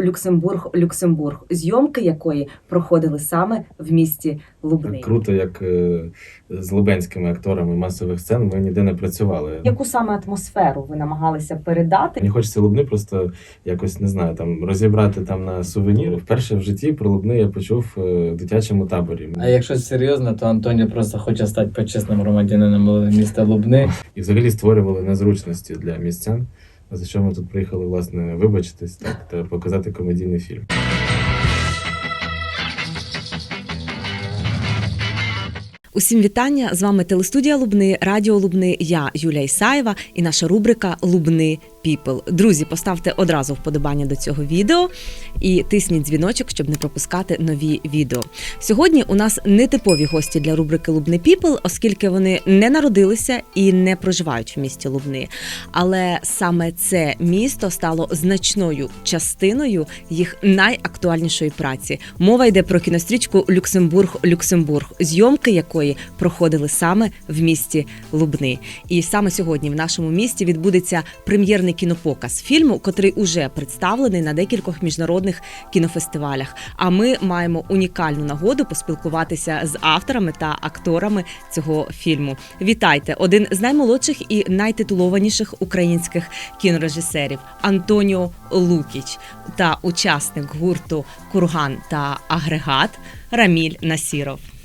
Люксембург, Люксембург, зйомки якої проходили саме в місті Лубний. Круто, як е, з лубенськими акторами масових сцен ми ніде не працювали. Яку саме атмосферу ви намагалися передати? Мені хочеться Лубни просто якось не знаю, там розібрати там на сувеніри. Вперше в житті про Лубни я почув е, в дитячому таборі. А якщо серйозно, то Антоніо просто хоче стати почесним громадянином міста Лубни. І взагалі створювали незручності для містян. За що ми тут приїхали, власне, вибачитись так та показати комедійний фільм. Усім вітання! З вами телестудія Лубни, Радіо Лубни. Я Юлія Ісаєва і наша рубрика Лубни People. Друзі, поставте одразу вподобання до цього відео і тисніть дзвіночок, щоб не пропускати нові відео. Сьогодні у нас нетипові гості для рубрики Лубни People, оскільки вони не народилися і не проживають в місті Лубни. Але саме це місто стало значною частиною їх найактуальнішої праці. Мова йде про кінострічку Люксембург, Люксембург, зйомки якої проходили саме в місті Лубни. І саме сьогодні в нашому місті відбудеться прем'єрний кінопоказ фільму, котрий уже представлений на декількох міжнародних кінофестивалях. А ми маємо унікальну нагоду поспілкуватися з авторами та акторами цього фільму. Вітайте! Один з наймолодших і найтитулованіших українських кінорежисерів Антоніо Лукіч та учасник гурту Курган та Агрегат Раміль Насіров.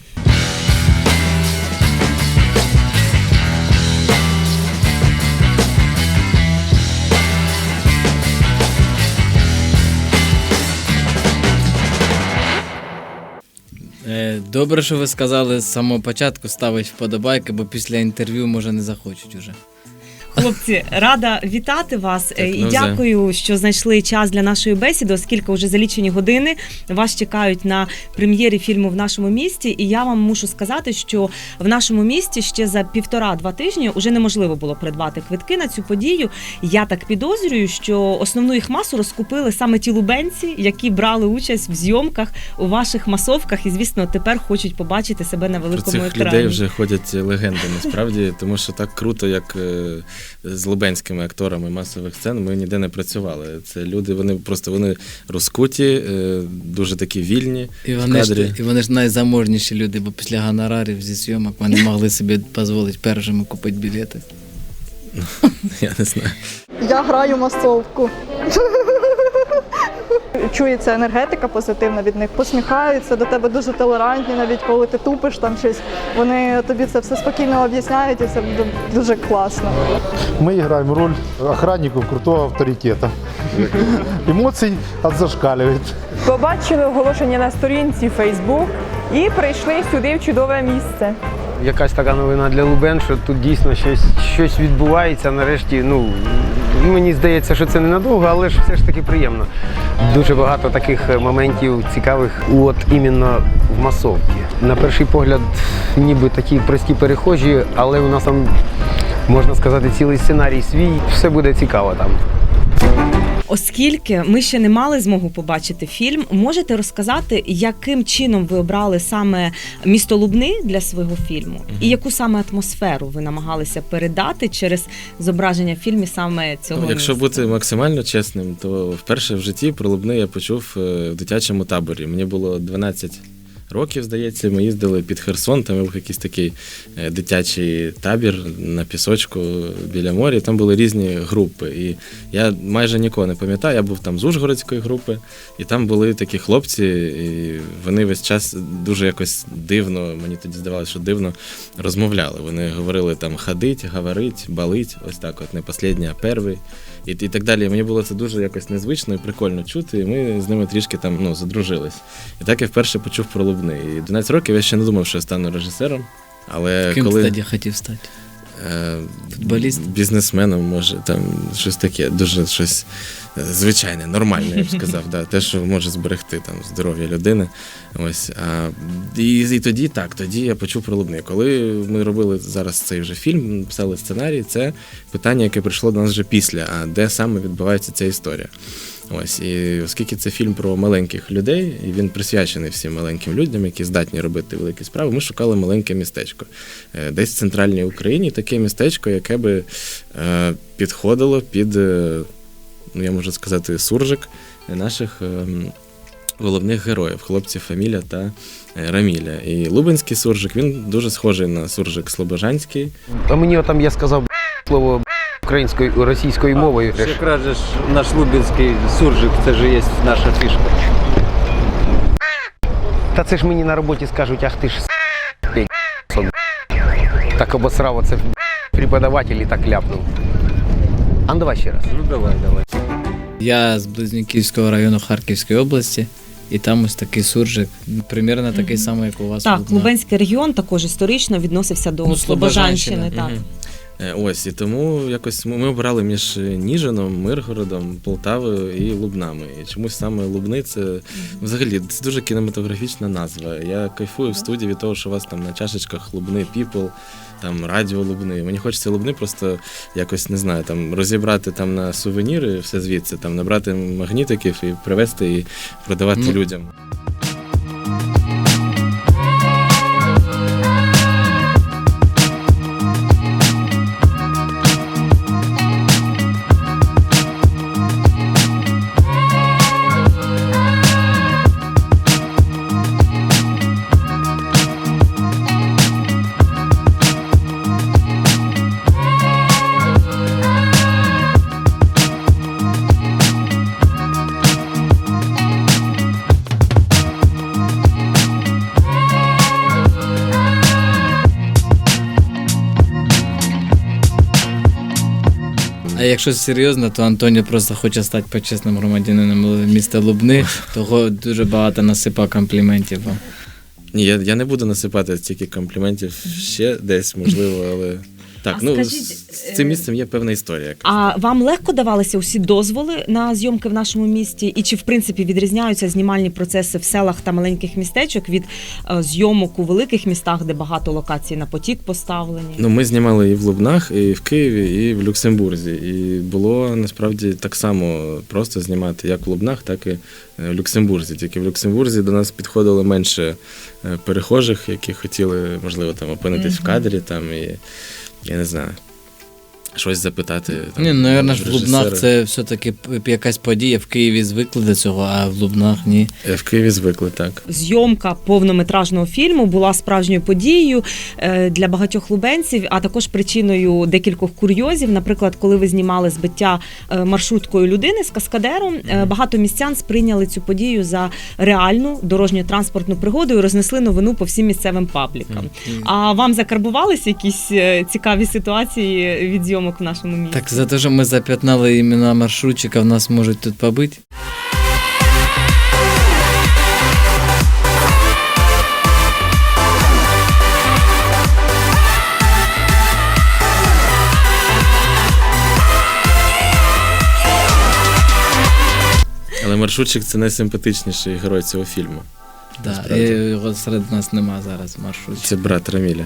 Добре, що ви сказали з самого початку ставить вподобайки, бо після інтерв'ю може не захочуть уже. Хлопці, рада вітати вас Так, е, і дякую, що знайшли час для нашої бесіди, оскільки вже за лічені години вас чекають на прем'єрі фільму в нашому місті. І я вам мушу сказати, що в нашому місті ще за півтора-два тижні вже неможливо було придбати квитки на цю подію. Я так підозрюю, що основну їх масу розкупили саме ті лубенці, які брали участь в зйомках у ваших масовках, і звісно, тепер хочуть побачити себе на Про великому цих екрані. людей вже ходять легенди, насправді, тому що так круто, як е, з лубенськими акторами масових сцен, ми ніде не працювали. Це люди, вони просто вони розкуті, е, дуже такі вільні. І в вони, ж, і вони ж найзаможніші люди, бо після гонорарів зі зйомок вони могли собі дозволити першими купити білети. Я не знаю. Я граю масовку. Чується енергетика позитивна від них, посміхаються до тебе дуже толерантні, навіть коли ти тупиш там щось. Вони тобі це все спокійно об'ясняють і ду- дуже класно. Мы играем роль охранников крутого авторитета. Эмоций зашкаливает. Побачили оголошення на сторінці Facebook і прийшли сюди в чудове місце. Якась така новина для Лубен, що тут дійсно щось, щось відбувається. Нарешті, ну мені здається, що це ненадовго, але ж все ж таки приємно. Дуже багато таких моментів цікавих, от іменно в масовці. На перший погляд, ніби такі прості перехожі, але у нас там можна сказати цілий сценарій свій. Все буде цікаво там. Оскільки ми ще не мали змогу побачити фільм, можете розказати, яким чином ви обрали саме місто Лубни для свого фільму, і яку саме атмосферу ви намагалися передати через зображення в фільмі саме цього Ну, Якщо міста? бути максимально чесним, то вперше в житті про Лубни я почув е, в дитячому таборі. Мені було 12 років, здається, ми їздили під Херсон, там був якийсь такий е, дитячий табір на пісочку біля моря. Там були різні групи. І я майже нікого не пам'ятаю. Я був там з Ужгородської групи, і там були такі хлопці, і вони весь час дуже якось дивно, мені тоді здавалося, що дивно розмовляли. Вони говорили там ходить, говорить, балить, ось так, от не последній, а перший. І, і так далі. Мені було це дуже якось незвично і прикольно чути, і ми з ними трішки там ну, задружились. І так я вперше почув про Лубни. І 12 років я ще не думав, що я стану режисером. Але Ким, коли кстати, хотів стати? е, Футболіст? бізнесменом, може, там щось таке, дуже щось звичайне, нормальне, я б сказав. да, те, що може зберегти там здоров'я людини. Ось. А, і, і тоді так, тоді я почув про Лубни. Коли ми робили зараз цей вже фільм, писали сценарій, це питання, яке прийшло до нас вже після, а де саме відбувається ця історія. Ось і оскільки це фільм про маленьких людей, і він присвячений всім маленьким людям, які здатні робити великі справи. Ми шукали маленьке містечко. Е, Десь в центральній Україні таке містечко, яке би е, підходило під. Ну я можу сказати, суржик наших ем, головних героїв, хлопців Фаміля та е, Раміля. І Лубенський суржик він дуже схожий на суржик Слобожанський. А мені там я сказав слово українською російською мовою. Якраз же ж наш лубенський суржик, це ж є наша фішка. Та це ж мені на роботі скажуть, ах ти ж. Так обосрав оце преподаватель і так ляпнув. А ну давай ще раз. Ну давай, давай. Я з Близнюківського району Харківської області, і там ось такий суржик, примерно такий самий, як у вас. Так. Лубенський регіон також історично відносився до Ну, Слобожанщини. Так. мгм. Е, Ось і тому якось ми, ми обирали між Ніжином, Миргородом, Полтавою і Лубнами. І чомусь саме Лубни це взагалі це дуже кінематографічна назва. Я кайфую в студії від того, що у вас там на чашечках Лубни People, там радіо Лубни. Мені хочеться Лубни просто якось не знаю, там розібрати там на сувеніри, все звідси, там набрати магнітиків і привезти і продавати Ну, людям. Якщо серйозно, то Антоніо просто хоче стати почесним громадянином міста Лубни, того дуже багато насипав компліментів. Ні, я, я не буду насипати стільки компліментів ще десь, можливо, але. Так, А ну скажіть, з, з цим місцем є певна історія. А вам легко давалися усі дозволи на зйомки в нашому місті? І чи в принципі відрізняються знімальні процеси в селах та маленьких містечок від е, зйомок у великих містах, де багато локацій на потік поставлені? Ну, ми знімали і в Лубнах, і в Києві, і в Люксембурзі. І було насправді так само просто знімати як в Лубнах, так і е, в Люксембурзі. Тільки в Люксембурзі до нас підходило менше е, перехожих, які хотіли, можливо, там опинитись в кадрі, там і я не знаю. Щось запитати. Там, Ні, ну, напевно, ж в. Лубнах це все-таки якась подія. В Києві звикли до цього, а в Лубнах ні. Е, В Києві звикли, так. Зйомка повнометражного фільму була справжньою подією е, для багатьох лубенців, а також причиною декількох курйозів. Наприклад, коли ви знімали збиття е, маршруткою людини з каскадером, багато містян сприйняли цю подію за реальну дорожньо-транспортну пригоду і рознесли новину по всім місцевим паблікам. А вам закарбувалися якісь цікаві ситуації від зйомок в нашому місті? Так за те, що ми зап'ятнали імена маршрутчика, нас можуть тут побити. Але маршрутчик це найсимпатичніший герой цього фільму. Да, Насправді. і його серед нас нема зараз маршрутчика. Це брат Раміля.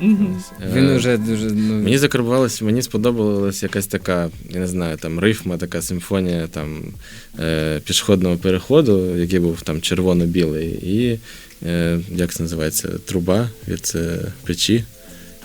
Мгм. Він Е, вже дуже ну, Мені закарбувалось, мені сподобалась якась така, я не знаю, там рифма, така симфонія там е, пішохідного переходу, який був там червоно-білий, і е, як це називається, труба від е, печі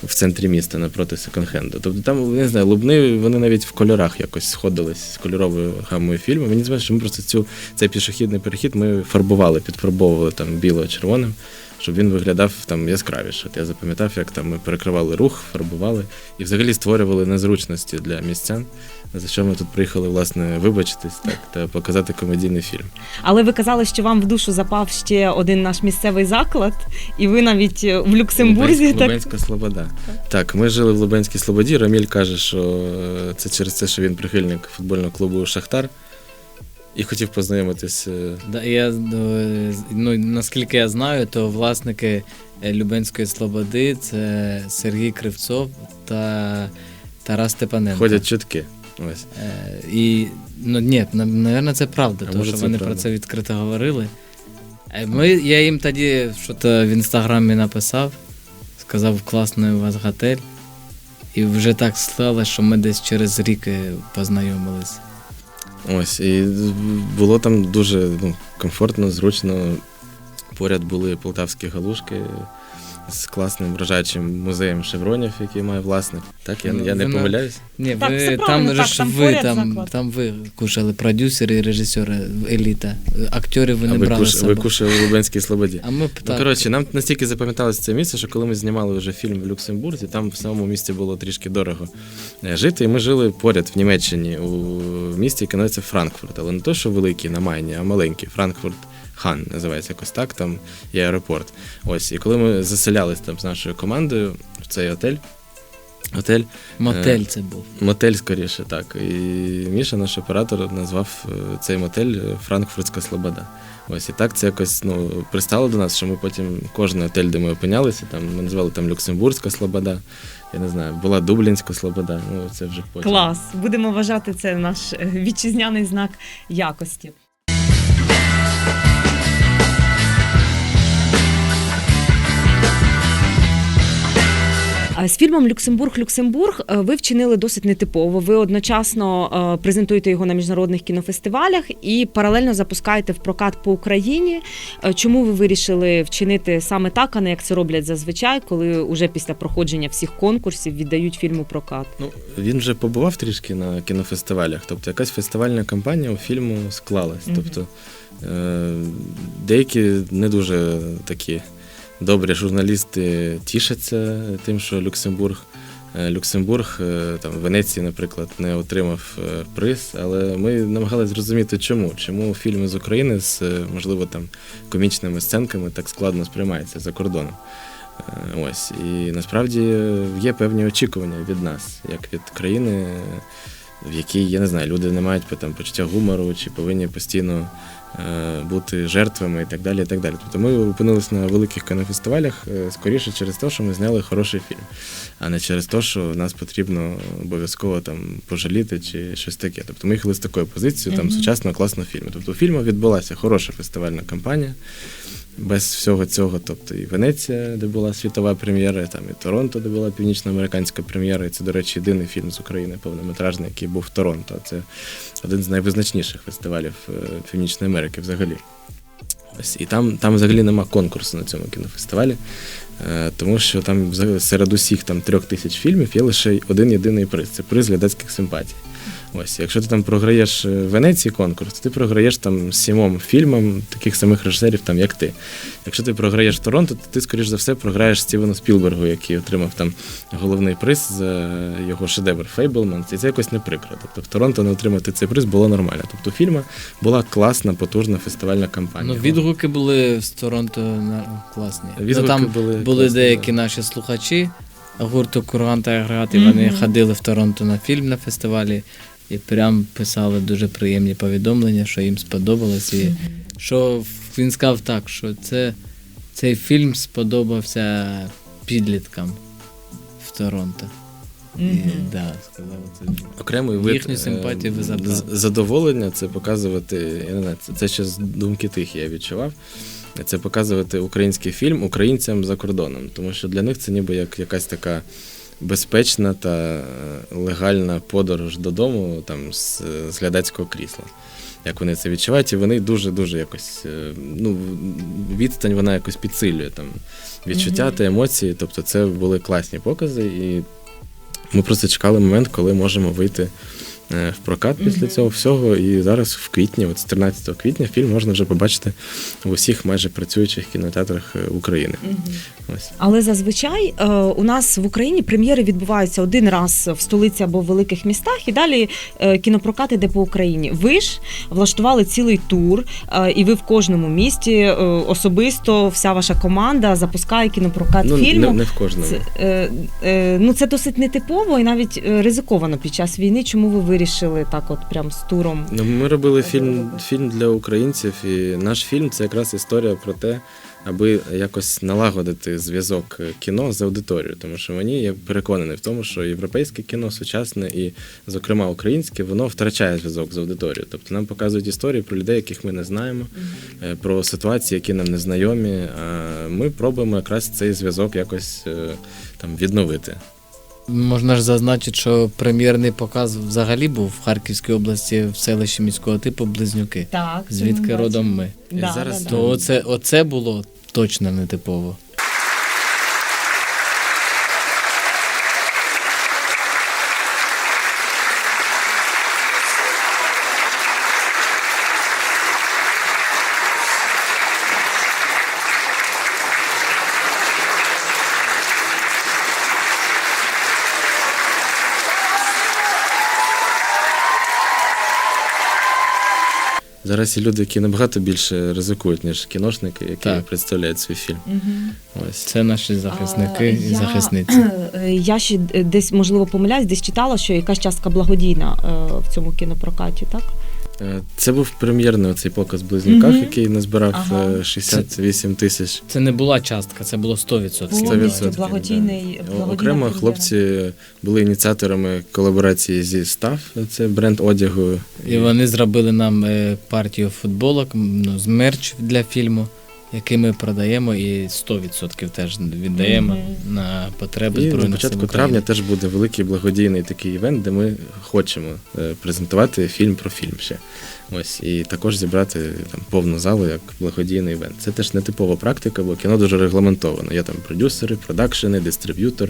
в центрі міста напроти секонд-хенду. Тобто там, не знаю, лубни, вони навіть в кольорах якось сходились з кольоровою гамою фільму. Мені здається, що ми просто цю цей пішохідний перехід ми фарбували, підфарбовували там біло-червоним. Щоб він виглядав там яскравіше. От я запам'ятав, як там ми перекривали рух, фарбували і взагалі створювали незручності для містян, за що ми тут приїхали, власне, вибачитись так та показати комедійний фільм. Але ви казали, що вам в душу запав ще один наш місцевий заклад, і ви навіть е, в Люксембурзі Лубенськ- так Лубенська Слобода. Так, ми жили в Лубенській Слободі. Раміль каже, що е, це через те, що він прихильник футбольного клубу Шахтар і хотів познайомитись. е, Да, я, е, ну, наскільки я знаю, то власники е, Любенської Слободи це Сергій Кривцов та Тарас Степаненко. Ходять чутки. Ось. Е, І ну ні, напевно, це правда, А тому що вони правда. про це відкрито говорили. Ми, я їм тоді що то в інстаграмі написав, сказав, класний у вас готель. І вже так сталося, що ми десь через рік познайомились. Ось. І було там дуже ну, комфортно, зручно. Поряд були полтавські галушки. З класним вражаючим музеєм шевронів, який має власник. Так, я, я не Вона- помиляюсь. Ні, Так, ви, там, правильно, же так, ж там ви, поряд там, заклад. там ви кушали продюсери і режисери, еліта. Акторів ви а не ви, брали з куш, ви собою. кушали в Лубенській Слободі. А ми б Ну, так. коротше, нам настільки запам'яталося це місце, що коли ми знімали вже фільм в Люксембурзі, там в самому місті було трішки дорого е, жити. І ми жили поряд в Німеччині у місті, яке називається Франкфурт. Але не то, що великий на Майні, а маленький. Франкфурт Хан називається якось так, там є аеропорт. Ось. І коли ми заселялись там з нашою командою в цей отель. Готель, Мотель це був. мотель скоріше, так. І Міша, наш оператор, назвав е, цей мотель е, Франкфуртська Слобода. Ось і так це якось ну, пристало до нас, що ми потім кожен отель, де ми опинялися, там ми назвали там Люксембурзька Слобода, я не знаю, була Дублінська Слобода. Ну це вже потім. Клас. Будемо вважати це наш е, вітчизняний знак якості. З фільмом Люксембург Люксембург е, ви вчинили досить нетипово. Ви одночасно е, презентуєте його на міжнародних кінофестивалях і паралельно запускаєте в прокат по Україні. Е, Чому ви вирішили вчинити саме так, а не як це роблять зазвичай, коли уже після проходження всіх конкурсів віддають фільм у прокат? Ну, він вже побував трішки на кінофестивалях, тобто якась фестивальна кампанія у фільму склалась. Тобто деякі не дуже такі добрі журналісти тішаться тим, що Люксембург. е, Люксембург, е, там Венеції, наприклад, не отримав е, приз, але ми намагалися зрозуміти, чому. Чому фільми з України з, можливо, там комічними сценками так складно сприймаються за кордоном. Ось і насправді є певні очікування від нас, як від країни, в якій я не знаю, люди не мають там почуття гумору, чи повинні постійно е, бути жертвами і так далі. І так далі. Тобто ми опинилися на великих кінофестивалях е, скоріше через те, що ми зняли хороший фільм, а не через те, що нас потрібно обов'язково там пожаліти чи щось таке. Тобто ми їхали з такою позицією там сучасного класного фільму. Тобто у фільму відбулася хороша фестивальна кампанія без всього цього, тобто і Венеція, де була світова прем'єра, там і Торонто, де була північноамериканська прем'єра. І це, до речі, єдиний фільм з України повнометражний, який був в Торонто. Це один з найвизначніших фестивалів е, Північної Америки взагалі. Ось, і там, там взагалі нема конкурсу на цьому кінофестивалі, е, тому що там серед усіх там трьох тисяч фільмів є лише один єдиний приз це приз глядацьких симпатій. Ось, якщо ти там програєш е, в Венеції конкурс, ти програєш там сімом фільмам таких самих режисерів, там як ти. Якщо ти програєш в Торонто, то ти, скоріш за все, програєш Стівену Спілбергу, який отримав там головний приз за його шедевр Фейблманс. І це якось не прикро. Тобто в Торонто не отримати цей приз було нормально. Тобто у фільму була класна, потужна фестивальна кампанія. Ну, відгуки були з Торонто на- класні. Відгуки ну, там були були класні, деякі да. наші слухачі гурту Курган та Агрегат, і вони Мгм. ходили в Торонто на фільм на фестивалі і прям писали дуже приємні повідомлення, що їм сподобалось. І що він сказав так, що це, цей фільм сподобався підліткам в Торонто. І, да, сказав це. окремий вид Їхню симпатію ви е, забрали. задоволення це показувати. Я не знаю, це, це ще з думки тих я відчував. Це показувати український фільм українцям за кордоном, тому що для них це ніби як якась така безпечна та е, легальна подорож додому там з, з глядацького крісла. Як вони це відчувають, і вони дуже-дуже якось е, ну, відстань вона якось підсилює там відчуття та емоції. Тобто це були класні покази, і ми просто чекали момент, коли можемо вийти в прокат після цього всього. І зараз в квітні, от з 13 квітня, фільм можна вже побачити в усіх майже працюючих кінотеатрах е, України. Ось. Але зазвичай е, у нас в Україні прем'єри відбуваються один раз в столиці або в великих містах, і далі е, кінопрокат іде по Україні. Ви ж влаштували цілий тур, е, і ви в кожному місті е, особисто вся ваша команда запускає кінопрокат Ну, фільму. не, не в кожному. Це, е, е, ну, це досить нетипово і навіть е, ризиковано під час війни. Чому ви вирішили так, от прям з туром? Ну, ми робили фільм, фільм для українців, і наш фільм це якраз історія про те, аби якось налагодити зв'язок кіно з аудиторією. Тому що мені я переконаний в тому, що європейське кіно сучасне і, зокрема, українське, воно втрачає зв'язок з аудиторією. Тобто нам показують історії про людей, яких ми не знаємо, е, про ситуації, які нам не знайомі. А ми пробуємо якраз цей зв'язок якось е, там відновити. Можна ж зазначити, що прем'єрний показ взагалі був в Харківській області в селищі міського типу Близнюки. Так, Звідки родом ми. Да, Зараз да, То да. оце, оце було точно нетипово. Зараз є люди, які набагато більше ризикують, ніж кіношники, які Так. представляють свій фільм. Ось. Це наші захисники А, і я- захисниці. Е, Я ще десь можливо помиляюсь, десь читала, що якась частка благодійна е, в цьому кінопрокаті, так? Е, Це був прем'єрний оцей показ в близнюках, угу. який назбирав Ага. е, 68 тисяч. Це не була частка, це було 100%. Сто Повністю відсотків, благодійний, да. Окремо хлопці були ініціаторами колаборації зі Став, це бренд одягу. І вони зробили нам е, партію футболок, ну, з мерч для фільму, який ми продаємо і 100% теж віддаємо Мгм. на потреби І на початку сил травня теж буде великий благодійний такий івент, де ми хочемо е, презентувати фільм про фільм ще. Ось і також зібрати там повну залу як благодійний івент. Це теж не типова практика, бо кіно дуже регламентовано. Є там продюсери, продакшени, дистриб'ютор,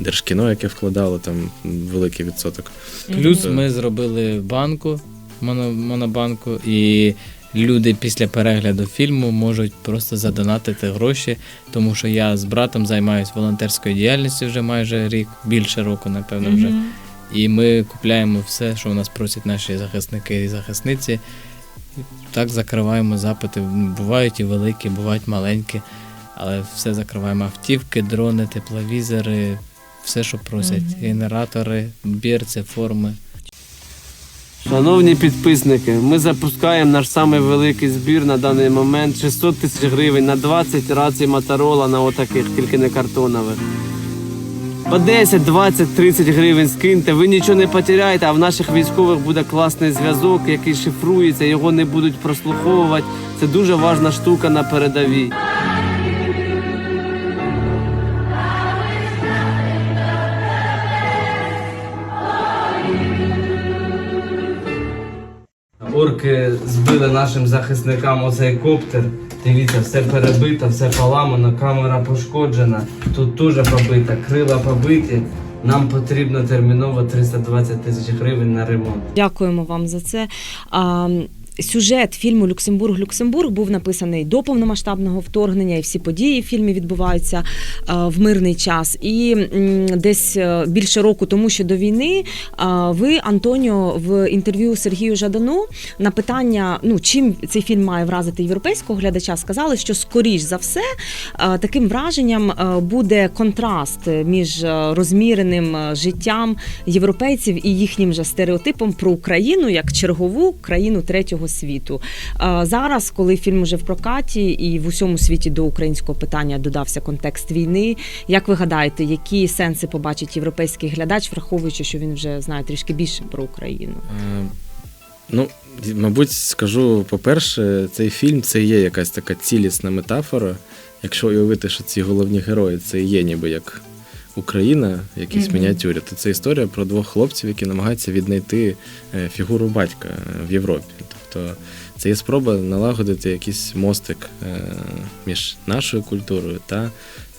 держкіно, яке вкладало там великий відсоток. Плюс Мгм. ми зробили банку, моно, монобанку, і люди після перегляду фільму можуть просто задонатити гроші, тому що я з братом займаюся волонтерською діяльністю вже майже рік, більше року, напевно, вже. Мгм. І ми купляємо все, що у нас просять наші захисники і захисниці. І так закриваємо запити. Бувають і великі, бувають маленькі, але все закриваємо автівки, дрони, тепловізори, все, що просять. Мгм. Генератори, бірці, форми. Шановні підписники, ми запускаємо наш самий великий збір на даний момент 600 тисяч гривень на 20 рацій Моторола на отаких, тільки не картонових. По 10, 20, 30 гривень скиньте, ви нічого не потеряєте, а в наших військових буде класний зв'язок, який шифрується, його не будуть прослуховувати. Це дуже важна штука на передовій. Орки збили нашим захисникам оцей коптер. Дивіться, все перебито, все поламано, камера пошкоджена. Тут теж побита, крила побиті. Нам потрібно терміново 320 тисяч гривень на ремонт. Дякуємо вам за це. Сюжет фільму Люксембург Люксембург був написаний до повномасштабного вторгнення, і всі події в фільмі відбуваються а, в мирний час. І десь е, більше року тому, що до війни, а, ви, Антоніо, в інтерв'ю Сергію Жадану на питання, ну чим цей фільм має вразити європейського глядача, сказали, що скоріш за все е, таким враженням е, буде контраст між е, розміреним е, життям європейців і їхнім же стереотипом про Україну як чергову країну третього світу. Зараз, коли фільм уже в прокаті і в усьому світі до українського питання додався контекст війни, як ви гадаєте, які сенси побачить європейський глядач, враховуючи, що він вже знає трішки більше про Україну? Е, Ну, мабуть, скажу, по-перше, цей фільм це є якась така цілісна метафора. Якщо уявити, що ці головні герої це є ніби як Україна, в якійсь Мгм. мініатюрі, то це історія про двох хлопців, які намагаються віднайти е, фігуру батька е, в Європі. Тобто це є спроба налагодити якийсь мостик е, між нашою культурою та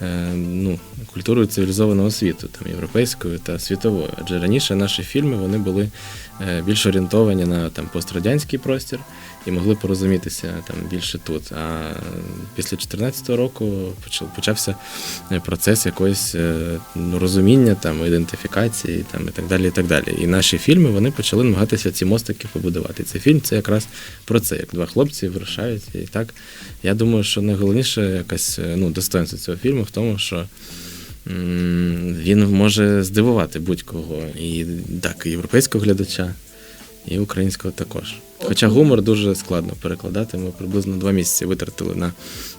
е, ну, культурою цивілізованого світу, там європейською та світовою. Адже раніше наші фільми вони були е, більш орієнтовані на там пострадянський простір і могли порозумітися там більше тут. А після 2014 року почався е, процес якоїсь е, ну, розуміння, там ідентифікації, там і так далі. І так далі. І наші фільми вони почали намагатися ці мостики побудувати. Цей фільм це якраз про це, як два хлопці вирушають. І так я думаю, що найголовніше якась е, ну, достоинство цього фільму в тому, що. Він може здивувати будь-кого, і так, європейського глядача, і українського також. Хоча гумор дуже складно перекладати. Ми приблизно два місяці витратили на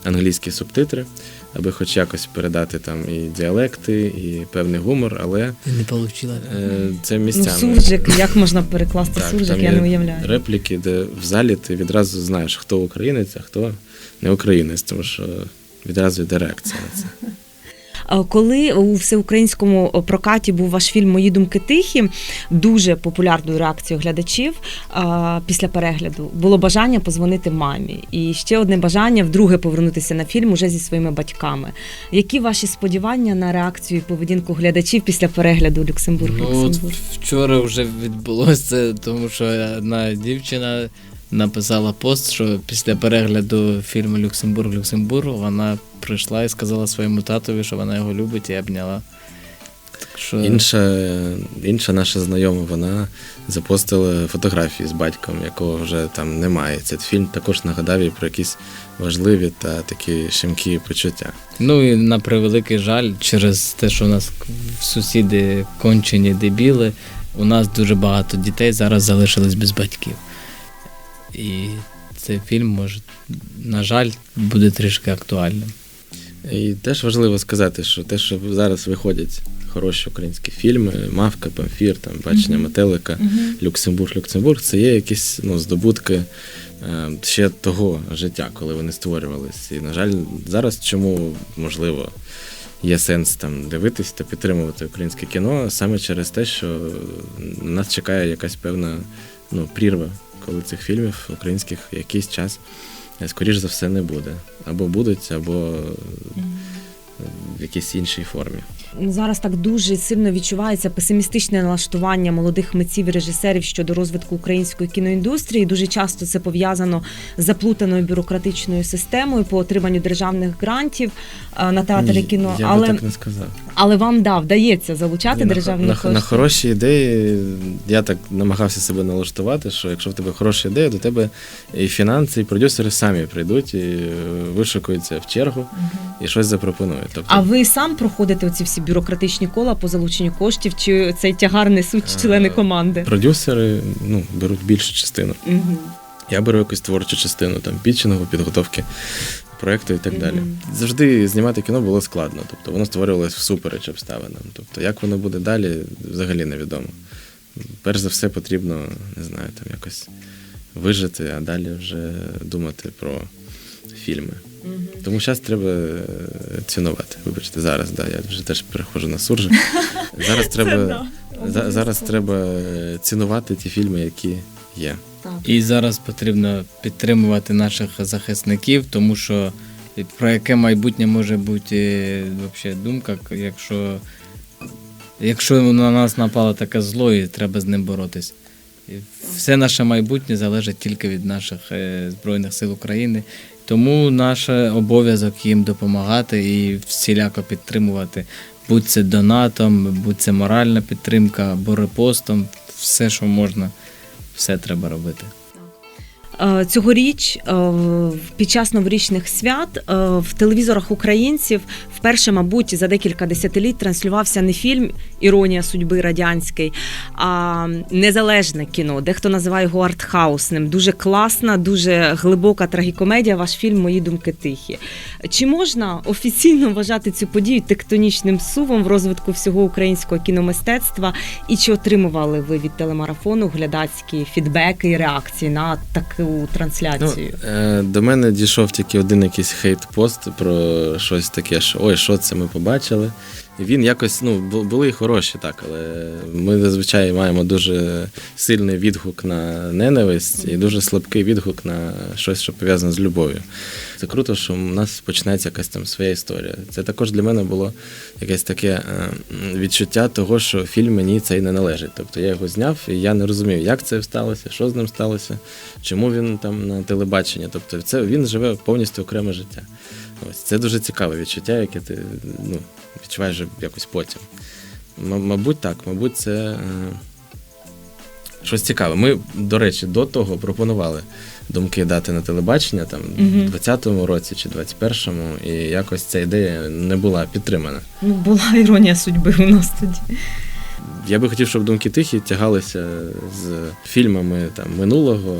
англійські субтитри, аби хоч якось передати там і діалекти, і певний гумор, але не отримала? е, це Ну, суржик, як можна перекласти Так, суржик, там я є не уявляю. репліки, де в залі ти відразу знаєш, хто українець, а хто не українець, тому що відразу йде реакція на це. Е, Коли у всеукраїнському е, прокаті був ваш фільм Мої думки тихі, дуже популярною реакцією глядачів е, після перегляду було бажання позвонити мамі. І ще одне бажання вдруге повернутися на фільм уже зі своїми батьками. Які ваші сподівання на реакцію і поведінку глядачів після перегляду Люксембург? Ну, от Люксембург? вчора вже відбулося тому що одна дівчина написала пост, що після перегляду фільму Люксембург Люксембург вона прийшла і сказала своєму татові, що вона його любить і обняла. Так що Інша, інша наша знайома, вона запостила фотографії з батьком, якого вже там немає. Цей фільм також нагадав їй про якісь важливі та такі щемкі почуття. Ну і на превеликий жаль, через те, що у нас сусіди кончені дебіли, у нас дуже багато дітей зараз залишились без батьків. І цей фільм може, на жаль, буде трішки актуальним. І теж важливо сказати, що те, що зараз виходять хороші українські фільми, Мавка, Памфір, там бачення метелика, Люксембург, Люксембург, це є якісь ну, здобутки е, ще того життя, коли вони створювались. І, на жаль, зараз чому можливо є сенс там дивитись та підтримувати українське кіно саме через те, що на нас чекає якась певна ну, прірва, коли цих фільмів українських якийсь час, е, скоріш за все, не буде. Або будуть, або е, в якійсь іншій формі. Зараз так дуже сильно відчувається песимістичне налаштування молодих митців і режисерів щодо розвитку української кіноіндустрії. Дуже часто це пов'язано з заплутаною бюрократичною системою по отриманню державних грантів е, на театр і кіно. Я але, би так не сказав. Але вам да, вдається залучати Ні, на, державні на, кошти. на хороші ідеї я так намагався себе налаштувати, що якщо в тебе хороша ідея, до тебе і фінанси, і продюсери самі прийдуть і е, вишукуються в чергу і щось запропонують. Тобто, А ви сам проходите оці всі бюрократичні кола по залученню коштів, чи цей тягар несуть члени Е, команди? продюсери ну, беруть більшу частину. Мгм. Я беру якусь творчу частину, там пітчингу, підготовки проекту і так далі. Мгм. Завжди знімати кіно було складно. Тобто воно створювалося всупереч обставинам. Тобто, як воно буде далі, взагалі невідомо. Перш за все потрібно, не знаю, там якось вижити, а далі вже думати про фільми. Тому зараз треба е, цінувати. Вибачте, зараз, да, я вже теж переходжу на суржик. Зараз треба, зараз треба е, цінувати ті фільми, які є. І зараз потрібно підтримувати наших захисників, тому що про яке майбутнє може бути взагалі думка, якщо, якщо на нас напало таке зло, і треба з ним боротись. Все наше майбутнє залежить тільки від наших е, Збройних сил України. Тому наш обов'язок їм допомагати і всіляко підтримувати. Будь це донатом, будь це моральна підтримка або репостом, все, що можна, все треба робити. Е, Цьогоріч е, під час новорічних свят е, в телевізорах українців вперше, мабуть, за декілька десятиліть транслювався не фільм Іронія судьби радянський, а незалежне кіно. Дехто називає його артхаусним. Дуже класна, дуже глибока трагікомедія. Ваш фільм Мої думки тихі. Чи можна офіційно вважати цю подію тектонічним сувом в розвитку всього українського кіномистецтва? І чи отримували ви від телемарафону глядацькі фідбеки і реакції на таку трансляцію? Ну, е, до мене дійшов тільки один якийсь хейт-пост про щось таке, що ой, що це ми побачили. Він якось, ну, були хороші, так, але ми зазвичай маємо дуже сильний відгук на ненависть і дуже слабкий відгук на щось, що пов'язане з любов'ю. Це круто, що у нас починається якась там своя історія. Це також для мене було якесь таке е, відчуття того, що фільм мені цей не належить. Тобто я його зняв, і я не розумів, як це сталося, що з ним сталося, чому він там на телебаченні. Тобто, це він живе повністю окреме життя. Ось це дуже цікаве відчуття, яке ти ну, відчуваєш вже якось потім. М- мабуть, так, мабуть, це е, щось цікаве. Ми, до речі, до того пропонували думки дати на телебачення там Мгм. в 20-му році чи 21-му, і якось ця ідея не була підтримана. Ну, була іронія судьби у нас тоді. Я би хотів, щоб думки тихі тягалися з фільмами там минулого,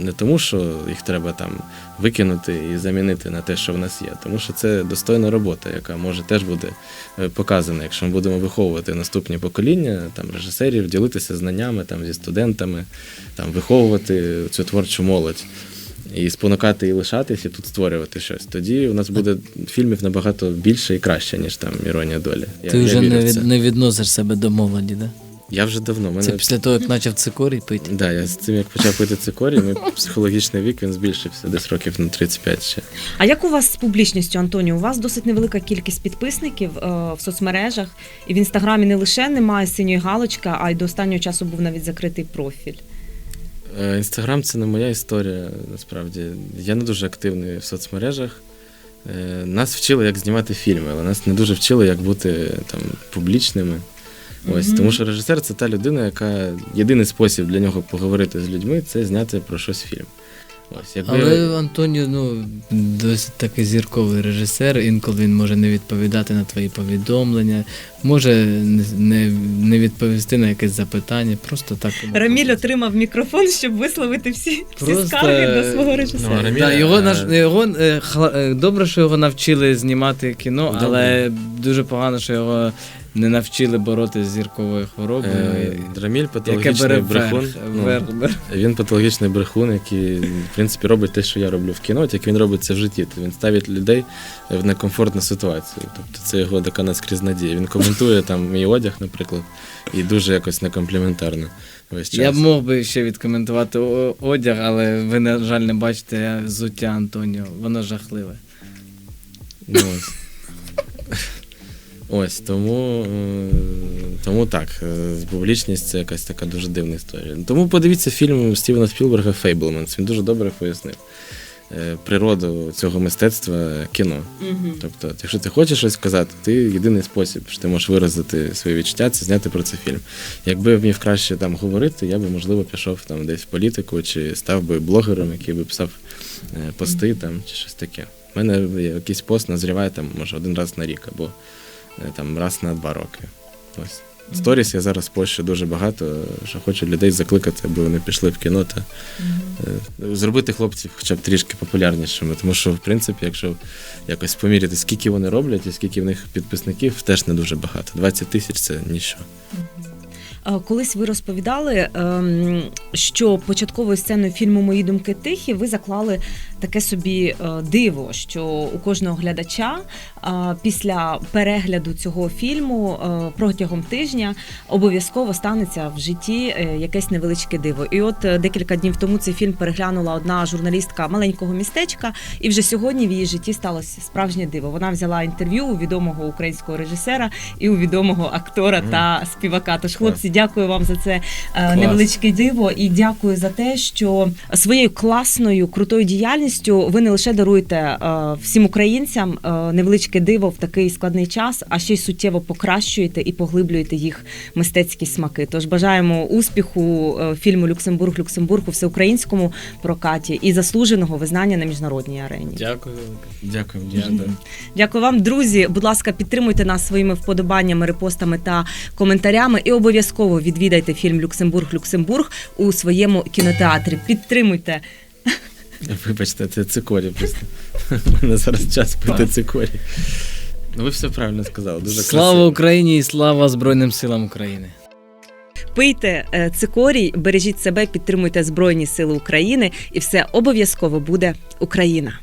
не тому, що їх треба там викинути і замінити на те, що в нас є, тому що це достойна робота, яка може теж буде е, показана, якщо ми будемо виховувати наступні покоління там режисерів, ділитися знаннями там зі студентами, там виховувати цю творчу молодь. І спонукати і лишатись, і тут створювати щось. Тоді у нас буде фільмів набагато більше і краще, ніж там Іронія долі. Я, Ти я вже вірю не, в від, не відносиш себе до молоді, да? Я вже давно. Мене... Це після того, як почав цикорій пити. Да, я з цим як почав пити цикорій, мій психологічний вік він збільшився десь років на 35 ще. А як у вас з публічністю, Антоніо? У вас досить невелика кількість підписників е, в соцмережах, і в інстаграмі не лише немає синьої галочки, а й до останнього часу був навіть закритий профіль. Е, Інстаграм це не моя історія, насправді. Я не дуже активний в соцмережах. Е, Нас вчили, як знімати фільми, але нас не дуже вчили, як бути там публічними. Ось, Мгм. тому що режисер це та людина, яка єдиний спосіб для нього поговорити з людьми це зняти про щось фільм. Ось, якби... Але Антоніо ну, досить таки зірковий режисер, інколи він може не відповідати на твої повідомлення, може не, не, відповісти на якесь запитання, просто так. Раміль отримав мікрофон, щоб висловити всі, всі скарги до свого Ну, режисера. а Раміль- Да, його, наш, е, його, е, хла- е, добре, що його навчили знімати кіно, Добре. але дуже погано, що його не навчили боротися з зірковою хворобою. Е, Раміль Яке патологічний бере брехун. верх, ну, верх. Він патологічний брехун, який, в принципі, робить те, що я роблю в кіно, тільки він робить це в житті. Тобто він ставить людей в некомфортну ситуацію. Тобто це його така наскрізна дія. Він коментує там мій одяг, наприклад, і дуже якось некомпліментарно весь час. Я б мог би ще відкоментувати одяг, але ви, на жаль, не бачите взуття Антоніо. Воно жахливе. Ну, ось. Ось тому, е, тому так, е, публічність це якась така дуже дивна історія. Тому подивіться фільм Стівена Спілберга Фейблманс. Він дуже добре пояснив е, природу цього мистецтва кіно. Мгм. Тобто, якщо ти хочеш щось сказати, ти єдиний спосіб, що ти можеш виразити свої відчуття, це зняти про це фільм. Якби я вмів краще там говорити, я би можливо пішов там десь в політику чи став би блогером, який би писав пости там чи щось таке. У мене якийсь пост назріває там, може, один раз на рік або там раз на два роки. Ось. Сторіс я зараз пощу дуже багато, що хочу людей закликати, аби вони пішли в кіно та е, зробити хлопців хоча б трішки популярнішими. Тому що, в принципі, якщо якось поміряти, скільки вони роблять і скільки в них підписників, теж не дуже багато. 20 тисяч це ніщо. Е, Колись ви розповідали, ем, що початковою сценою фільму Мої думки тихі ви заклали таке собі е, диво, що у кожного глядача е, після перегляду цього фільму е, протягом тижня обов'язково станеться в житті е, якесь невеличке диво. І от е, декілька днів тому цей фільм переглянула одна журналістка маленького містечка, і вже сьогодні в її житті сталося справжнє диво. Вона взяла інтерв'ю у відомого українського режисера і у відомого актора та співака. Тож, хлопці, дякую вам за це е, невеличке диво і дякую за те, що своєю класною крутою діяльністю ви не лише даруєте е, всім українцям е, невеличке диво в такий складний час, а ще й суттєво покращуєте і поглиблюєте їх мистецькі смаки. Тож бажаємо успіху фільму Люксембург Люксембург у всеукраїнському прокаті і заслуженого визнання на міжнародній арені. Дякую. Дякую. Дякую. Дякую вам, друзі. Будь ласка, підтримуйте нас своїми вподобаннями, репостами та коментарями. І обов'язково відвідайте фільм Люксембург Люксембург у своєму кінотеатрі. Підтримуйте. Вибачте, це цикорі просто. У мене зараз час пити цикорі. Ну, ви все правильно сказали. Дуже Слава красиво. Україні і слава Збройним силам України! Пийте е, цикорій, бережіть себе, підтримуйте Збройні Сили України, і все обов'язково буде Україна.